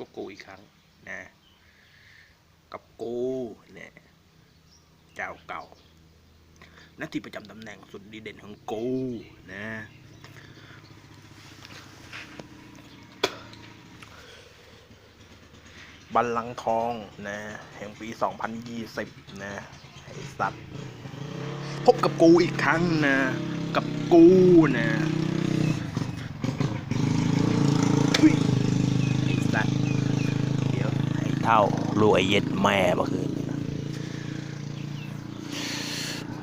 กับกูอีกครั้งนะ กับกูเนี่ยเจ้าเก่าหน้าที่ประจำตำแหน่งสุดดีเด่นของกูนะบัลลังทองนะแห่งปี 2020 นะไอ้สัตว์ พบกับกูอีกครั้งนะ กับกูนะอุ๊ยไอ้สัตว์ เดี๋ยวไอ้ เท่าลูกไอ้เย็ดแม่เมื่คืน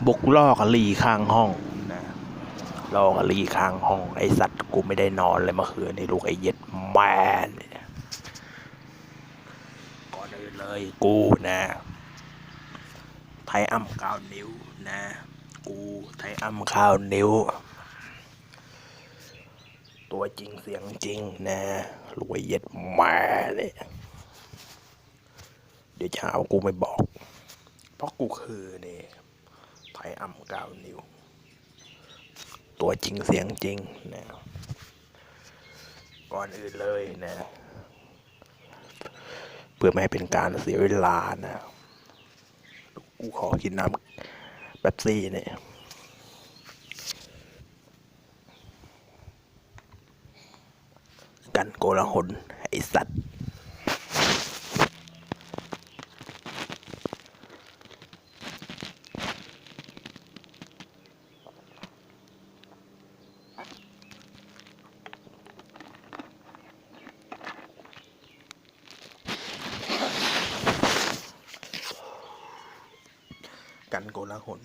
บุกล่อกะลีข้างห้องนะล่อกะลีข้างห้อง ไอสัตว์กูไม่ได้นอนเลยเมื่อคืนนี่ลูกไอ้เย็ดแม่เนี่ยก่อนอื่นเลยกูนะ ไทยอ้ำข้าวนิ้วนะ กูไทยอ้ำข้าวนิ้ว ตัวจริงเสียงจริงนะรวยเย็ดแมาเลย เดี๋ยวจะหาว่ากูไม่บอก เพราะกูคือนี่ไทยอ้ำข้าวนิว ตัวจริงเสียงจริงนะก่อนอื่นเลยนะ เพื่อไม่ให้เป็นการเสียเวลานะ กูขอกินน้ำแบบซี่เนี่ยกันโกลาหลไอสัตว์ กัน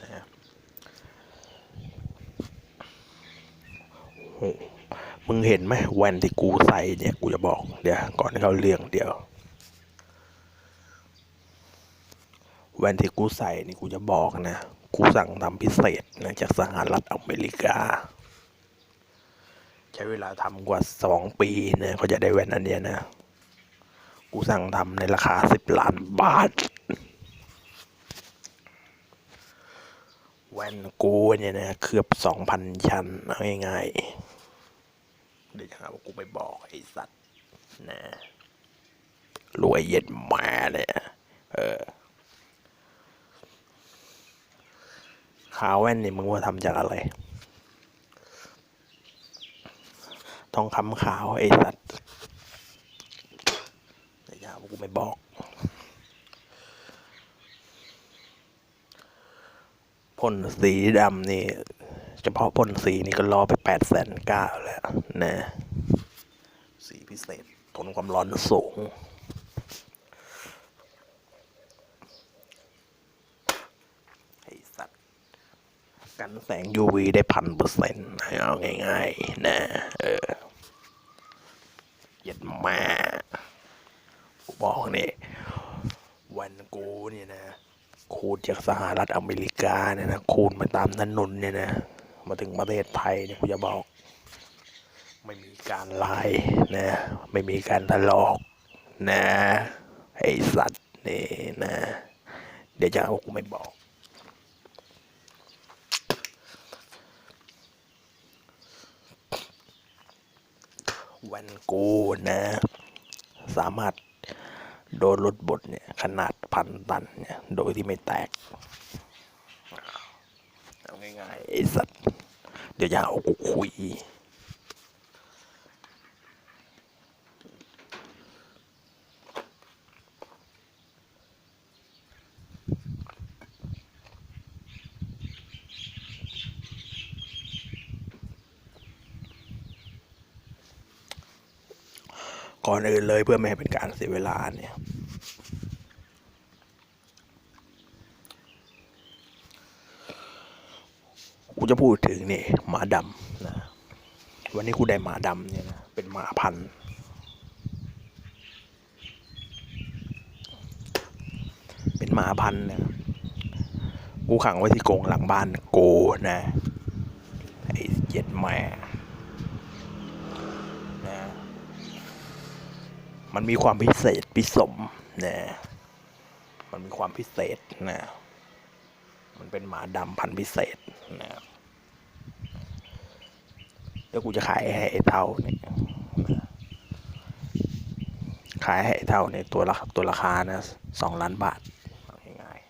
นะครับโอ้มึงเห็นไหมแว่นที่กูใส่เนี่ย กูจะบอก เดี๋ยว ก่อนที่เขาเรื่องเดี๋ยวแว่นที่กูใส่นี่กูจะบอกนะ กูสั่งทำพิเศษนะจากสหรัฐอเมริกา ใช้เวลาทำกว่าสองปีนะเขาจะได้แว่นอันเนี้ยนะ กูสั่งทำในราคาสิบล้านบาท แว่นกูเนี่ยนะเคลือบสองพันชั้นเอาง่ายๆเดี๋ยวจะหาว่ากูไปบอกไอ้สัตว์นะรวยเย็ดแมาเลยเออขาวแว่นนี่มึงว่าทำจากอะไร ทองคำขาวไอ้สัตว์ูไม่บอก พ่นสีดำนี่ เฉพาะพ่นสีนี่ก็รอไปแปดแสนเก้าแล้วนะสีพิเศษทนความร้อนสูงไอสัตว์ กันแสง UV ได้พันเปอร์เซ็นต์เอาง่ายๆ นะ เออ เย็ดมา กูบอกเนี่ยวันกูเนี่ยนะคูณจากสหรัฐอเมริกาเนี่ยนะคูณมาตามถนนเนี่ยนะมาถึงประเทศไทยเนี่ยกูจะบอก ไม่มีการไล่นะไม่มีการทะลอกนะไอสัตว์นี่นะ เดี๋ยวจะเอากูไม่บอกวันกูนะ สามารถ โดนรถบดเนี่ยขนาดพันตันเนี่ยโดยที่ไม่แตกเอาง่ายๆไอ้สัตว์เดี๋ยวจะเอากูคุย ก่อนอื่นเลยเพื่อไม่ให้เป็นการเสียเวลาเนี่ยกูจะพูดถึงนี่หมาดำนะวันนี้กูได้หมาดำเนี่ยนะเป็นหมาพันธุ์เป็นหมาพันธุ์นะกูขังไว้ที่กรงหลังบ้านโกนะไอ้เจ็ดแม่นะ มันมีความพิเศษพิสมนะมันมีความพิเศษนะมันเป็นหมาดำพันธุ์พิเศษนะเดี๋ยวกูจะขายให้ไอ้เท่าเนี่ยขายให้ไอ้เท่าเนี่ยตัวละตัวราคานะสองล้านบาทเอาง่ายๆ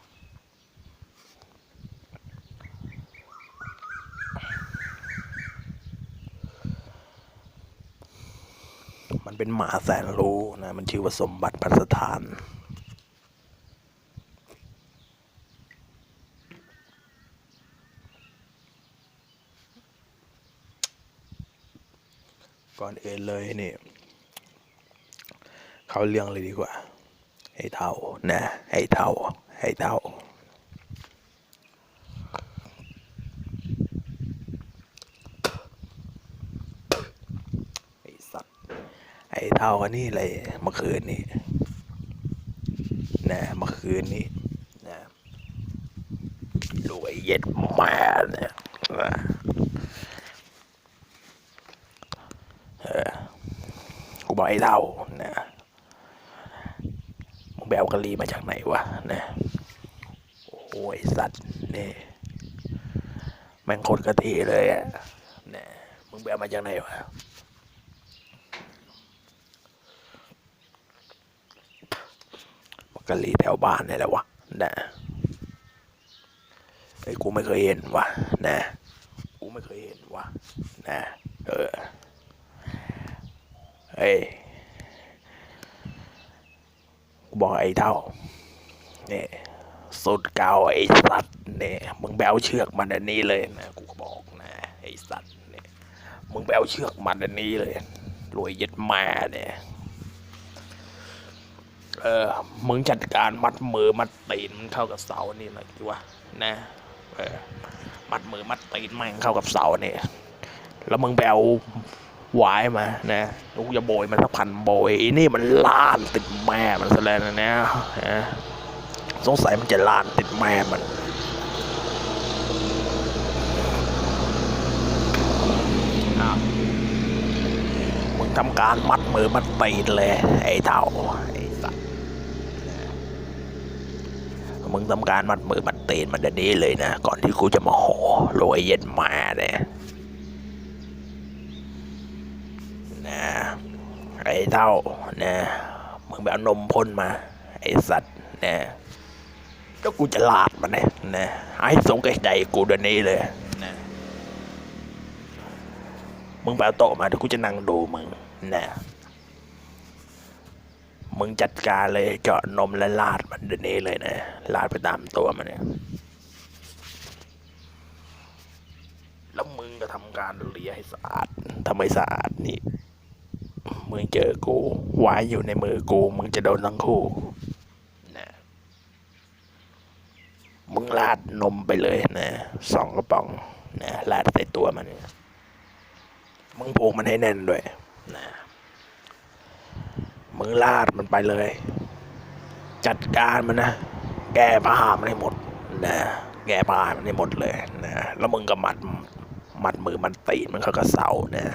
มันเป็นหมาแสนรู้นะมันชื่อว่าสมบัติพัสถานก่อนอื่นเลยนี่ เขาเรื่องเลยดีกว่า ให้เท่านะ ให้เท่าให้เท่า ไอ้สัตว์ไอ้ เท่ากันนี่เลยเมื่อคืนนี้นะเมื่อคืนนี้นะรวยเย็ดแม่เนี่ยนะกูบอกไอ้เท่านะมึงแบวกะลีมาจากไหนวะนะโอ้ยสัตว์นี่แม่งโคตรกะทิเลยอะนะมึงแบวมาจากไหนวะ กะหรี่แถวบ้านนี่แหละวะนะไอ้กูไม่เคยเห็นวะนะกูไม่เคยเห็นวะนะเออเฮ้ยกูบอกไอ้เท่าเนี่ยสุดเก่าไอ้สัตว์เนี่ยมึงแบวเชือกมันอันนี้เลยนะกูก็บอกนะไอ้สัตว์เนี่ยมึงแบวเชือกมันอันนี้เลยรวยย็ดมาเนี่ย เออมึงจัดการมัดมือมัดตีนมันเข้ากับเสานี่หน่อยดีวะนะเออมัดมือมัดตีนแม่งเข้ากับเสาเนี่ยแล้วมึงไปเอาหวายมานะล้วกูจะโบยมันสักพันโบยอ้นี่มันล่านติดแม่มันซะแล้วนะเนี่ยนะสงสัยมันจะล่านติดแม่มันมึงทำการมัดมือมัดตีนเลยไอ้เท่าไอ้สัตว์นะ มึงทำการมัดมือมัดตีนมันเดี๋ยวนี้เลยนะ ก่อนที่กูจะมาห่อโรยเย็นมาเนี่ยนะไอ้เท่านะมึงไปเอานมพ่นมา ไอ้สัตว์นะแล้วกูจะลาดมันเนี่ยนะให้สงแก่ใจกูเดี๋ยวนี้เลยนะมึงไปเอาโต๊ะมาเดี๋ยวกูจะนั่งดูมึงนะ มึงจัดการเลยเจาะนมและลาดมันเดี๋ยวนี้เลยนะลาดไปตามตัวมันเนี่ยแล้วมึงก็ทำการเลียให้สะอาดถ้าไมสะอาดนี่มึงเจอกูไว้อยู่ในมือกู มึงจะโดนทั้งคู่นะมึงลาดนมไปเลยนะสองกระป๋องนะลาดใส่ตัวมันเนี่ยมึงผูกมันให้แน่นด้วยนะ มึงลาดมันไปเลย จัดการมันนะ แก้ผ้ามันให้หมดนะแก้ผ้ามันให้หมดเลยนะแล้วมึงก็มัดมัดมือมันตีมันเขาก็เสานะ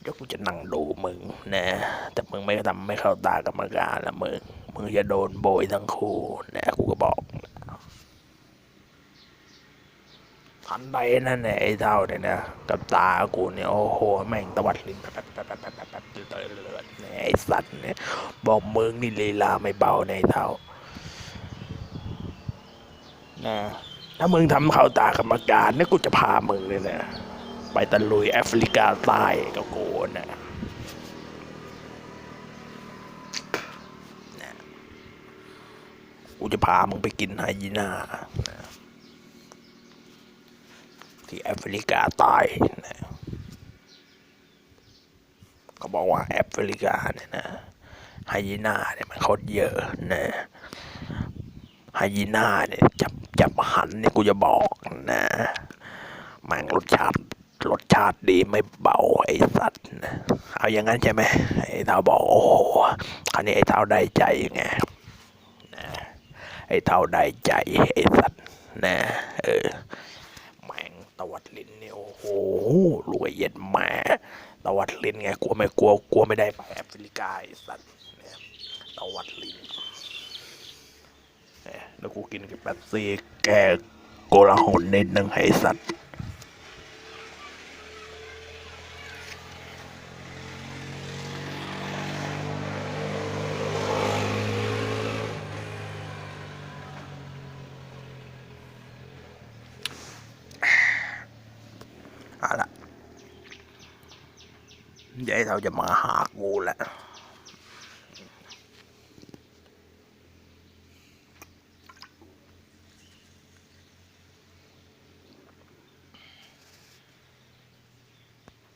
เดี๋ยวกูจะนั่งดูมึงนะแต่มึงไม่ทำไม่เข้าตากรรมการละมึงมึงจะโดนโบยทั้งคู่นะกูก็บอกทันใดนั่นแหละไอ้เท่าเนี่ยนะกับตากูเนี่ยโอ้โหแม่งตะวัดลิ้นแป๊บ ไอ้สัตว์เนี่ยบอกมึงนี่ลีลาไม่เบาในเท่านะถ้ามึงทำเข้าตากรรมการเนี่ยกูจะพามึงเลยนะไปตะลุยแอฟริกาใต้กับกูนะนะกูจะพามึงไปกินไฮยีน่านะที่แอฟริกาใต้นะ เขาบอกว่าแอฟริกาเนี่ยนะไฮยีน่าเนี่ยมันโคตรเยอะนะไฮยีน่าเนี่ยจับจับหันเนี่ยกูจะบอกนะแมันรสชาติรสชาติดีไม่เบาไอสัตว์นะเอาอย่างนั้นใช่ไหมไอ้เท้าบอกโอ้โหคราวนี้ไอ้เท้าได้ใจไงนะไอ้เท้าได้ใจไอ้สัตว์นะเออแมงตวัดลิ้นเนี่ยโอ้โหรวยเย็นแม่ ตวัดลินไงกลัวไม่กลัวกลัวไม่ได้ไปแอฟริกาไอ้สัตว์เนี่ยตวัดลินเนี่ยแล้วกูกินกับแป๊บซี่แกโกลาหลนิดนึงให้สัตว์ เดี๋ยวไอ้เร